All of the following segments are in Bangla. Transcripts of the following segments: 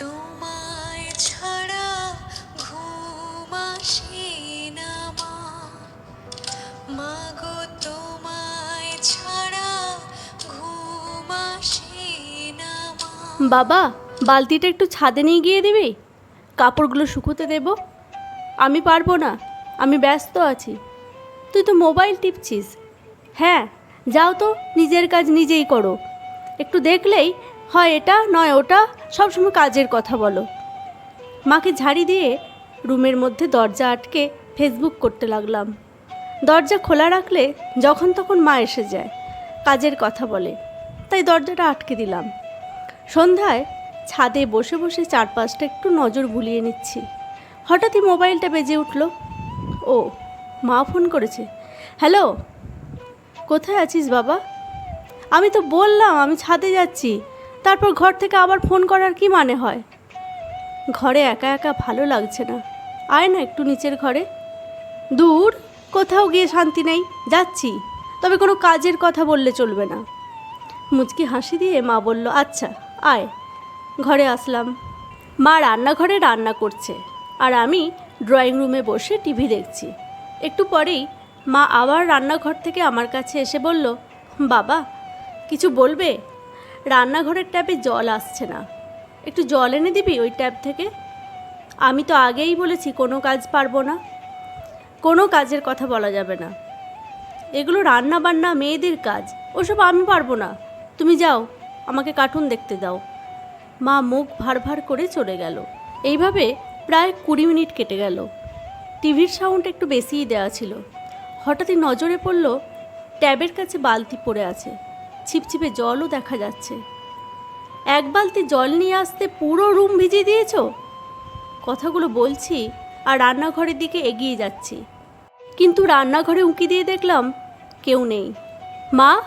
তোমায় ছাড়া মা। মাগো, তোমায় ছাড়া না বাবা, বালতিটা একটু ছাদে নিয়ে গিয়ে দিবি? কাপড়গুলো শুকোতে দেব? আমি পারব না, আমি ব্যস্ত আছি। তুই তো মোবাইল টিপছিস। হ্যাঁ যাও তো, নিজের কাজ নিজেই করো। একটু দেখলেই হয় এটা, নয় ওটা, সবসময় কাজের কথা বলো। মাকে ঝাড়ি দিয়ে রুমের মধ্যে দরজা আটকে ফেসবুক করতে লাগলাম। দরজা খোলা রাখলে যখন তখন মা এসে যায়, কাজের কথা বলে। তাই দরজাটা আটকে দিলাম। সন্ধ্যায় ছাদে বসে বসে চারপাশটা একটু নজর বুলিয়ে নিচ্ছি। হঠাৎই মোবাইলটা বেজে উঠল। ও, মা ফোন করেছে। হ্যালো, কোথায় আছিস বাবা? আমি তো বললাম, আমি ছাদে যাচ্ছি। তারপর ঘর থেকে আবার ফোন করার কি মানে হয়? ঘরে একা একা ভালো লাগছে না। আয় না একটু নিচের ঘরে। দূর, কোথাও গিয়ে শান্তি নেই। যাচ্ছি। তবে কোনো কাজের কথা বললে চলবে না। মুচকি হাসি দিয়ে মা বলল আচ্ছা আয়। ঘরে আসলাম। মা রান্নাঘরে রান্না করছে। আর আমি ড্রয়িং রুমে বসে টিভি দেখছি। একটু পরেই মা আবার রান্নাঘর থেকে আমার কাছে এসে বলল, বাবা, কিছু বলবে? রান্নাঘরের ট্যাপে জল আসছে না। একটু জল এনে দিবি ওই ট্যাপ থেকে? আমি তো আগেই বলেছি কোনো কাজ পারব না। কোনো কাজের কথা বলা যাবে না। এগুলো রান্না বান্না মেয়েদের কাজ। ওসব আমি পারব না। তুমি যাও, আমাকে কার্টুন দেখতে দাও। মা মুখ ভার ভার করে চলে গেল। এইভাবে প্রায় কুড়ি মিনিট কেটে গেল। টিভির সাউন্ড একটু বেশিই দেওয়া ছিল। হঠাৎই নজরে পড়ল, ট্যাবের কাছে বালতি পড়ে আছে। ছিপছিপে জলও দেখা যাচ্ছে। এক বালতি জল নিয়ে আসতে পুরো রুম ভিজিয়ে দিয়েছ? কথাগুলো বলছি আর রান্নাঘরের দিকে এগিয়ে যাচ্ছি। কিন্তু রান্নাঘরে উঁকি দিয়ে দেখলাম কেউ নেই। মা?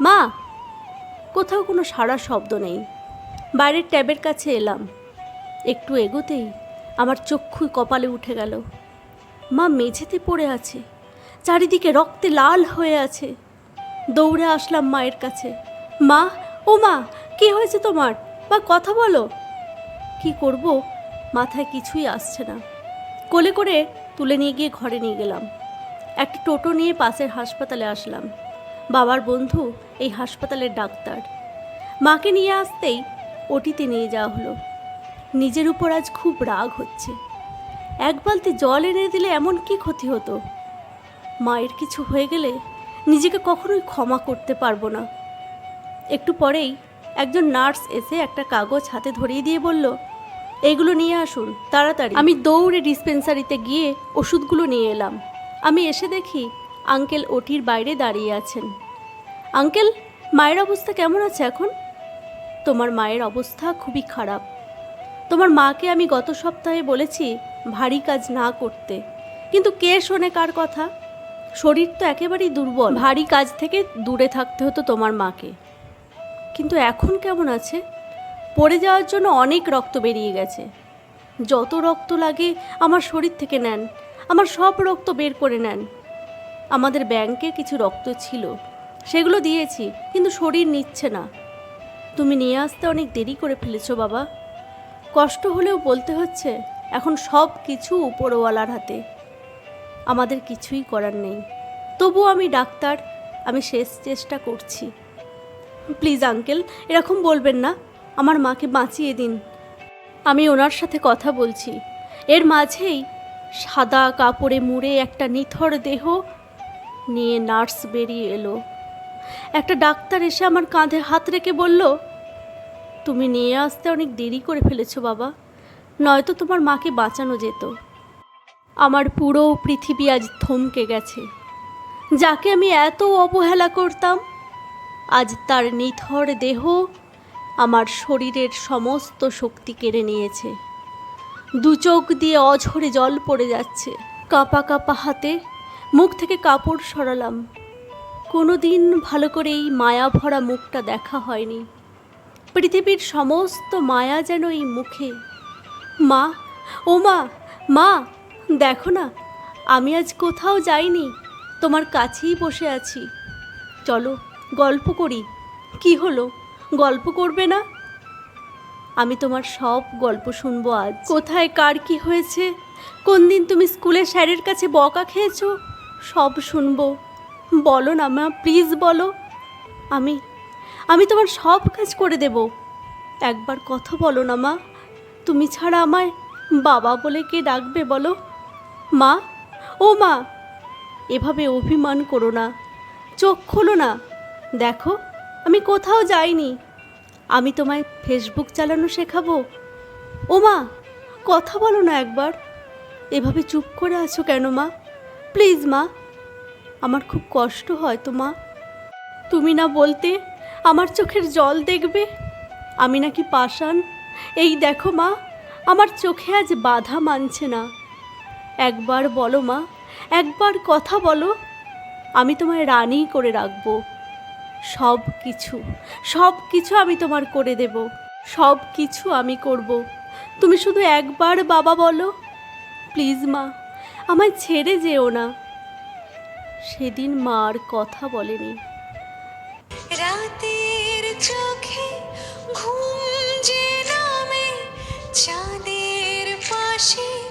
মা? কোথাও কোনো সারা শব্দ নেই। বাইরের ট্যাবের কাছে এলাম। একটু এগোতেই আমার চক্ষু কপালে উঠে গেল। মা মেঝেতে পড়ে আছে। চারিদিকে রক্তে লাল হয়ে আছে। দৌড়ে আসলাম মায়ের কাছে। মা, ও মা, কি হয়েছে তোমার? বা কথা বলো। কি করব? মাথায় কিছুই আসছে না। কোলে করে তুলে নিয়ে গিয়ে ঘরে নিয়ে গেলাম। একটা টোটো নিয়ে পাশের হাসপাতালে আসলাম। বাবার বন্ধু এই হাসপাতালের ডাক্তার। মাকে নিয়ে আসতেই ওটিতে নিয়ে যাওয়া হলো। নিজের উপর আজ খুব রাগ হচ্ছে। এক বালতি জল এনে দিলে এমন কি ক্ষতি হতো? মায়ের কিছু হয়ে গেলে নিজেকে কখনোই ক্ষমা করতে পারব না। একটু পরেই একজন নার্স এসে একটা কাগজ হাতে ধরিয়ে দিয়ে বলল, এগুলো নিয়ে আসুন, তাড়াতাড়ি। আমি দৌড়ে ডিসপেন্সারিতে গিয়ে ওষুধগুলো নিয়ে এলাম। আমি এসে দেখি আঙ্কেল ওটির বাইরে দাঁড়িয়ে আছেন। আঙ্কেল, মায়ের অবস্থা কেমন আছে এখন? তোমার মায়ের অবস্থা খুবই খারাপ। তোমার মাকে আমি গত সপ্তাহে বলেছি ভারী কাজ না করতে। কিন্তু কে শোনে কার কথা? শরীর তো একেবারেই দুর্বল। ভারী কাজ থেকে দূরে থাকতে হতো তোমার মাকে। কিন্তু এখন কেমন আছে? পড়ে যাওয়ার জন্য অনেক রক্ত বেরিয়ে গেছে। যত রক্ত লাগে, আমার শরীর থেকে নেন। আমার সব রক্ত বের করে নেন। আমাদের ব্যাংকে কিছু রক্ত ছিল। সেগুলো দিয়েছি, কিন্তু শরীর নিচ্ছে না। তুমি নিয়ে আসতে অনেক দেরি করে ফেলেছো বাবা। কষ্ট হলেও বলতে হচ্ছে, এখন সব কিছু উপরওয়ালার হাতে। আমাদের কিছুই করার নেই। তবু আমি ডাক্তার, আমি শেষ চেষ্টা করছি। প্লিজ আঙ্কেল, এরকম বলবেন না। আমার মাকে বাঁচিয়ে দিন। আমি ওনার সাথে কথা বলছি। এর মাঝেই সাদা কাপড়ে মুড়ে একটা নিথর দেহ নিয়ে নার্স বেরিয়ে এলো। একটা ডাক্তার এসে আমার কাঁধে হাত রেখে বলল, তুমি নিয়ে আসতে অনেক দেরি করে ফেলেছো বাবা। নয়তো তোমার মাকে বাঁচানো যেত। আমার পুরো পৃথিবী আজ থমকে গেছে। যাকে আমি এত অবহেলা করতাম, আজ তার নিথর দেহ আমার শরীরের সমস্ত শক্তি কেড়ে নিয়েছে। দু চোখ দিয়ে অঝরে জল পড়ে যাচ্ছে। কাঁপা কাঁপা হাতে মুখ থেকে কাপড় সরালাম। কোনো দিন ভালো করে এই মায়া ভরা মুখটা দেখা হয়নি। পৃথিবীর সমস্ত মায়া যেন এই মুখে। মা, ও মা মা! দেখো না, আমি আজ কোথাও যাইনি, তোমার কাছেই বসে আছি। চলো, গল্প করি। কি হলো? গল্প করবে না? আমি তোমার সব গল্প শুনব আজ। কোথায়, কার কি হয়েছে? কোন দিন তুমি স্কুলে স্যারের কাছে বকা খেয়েছো? সব শুনব। বলো না মা, প্লিজ বলো। আমি আমি তোমার সব কাজ করে দেব। একবার কথা বলো না মা। তুমি ছাড়া আমায় বাবা বলে কে ডাকবে বলো? মা, ও মা, এভাবে অভিমান করো না, চোখ খোলো না। দেখো, আমি কোথাও যাইনি। আমি তোমায় ফেসবুক চালানো শেখাবো। ও মা, কথা বলো না একবার। এভাবে চুপ করে আছো কেন মা? প্লিজ মা, আমার খুব কষ্ট হয় তো মা। তুমি না বলতে আমার চোখের জল দেখবে? আমি নাকি পাষাণ? এই দেখো মা, আমার চোখে আজ বাধা মানছে না। একবার বলো মা, একবার কথা বলো। আমি তোমায় রানি করে রাখব। সব কিছু সব কিছু আমি তোমার করে দেব। সব কিছু আমি করব। তুমি শুধু একবার বাবা বলো। প্লিজ মা, আমায় ছেড়ে যেও না। সেদিন মা আর কথা বলেনি। রাতের চোখে ঘুম যে নামে, চাঁদের পাশে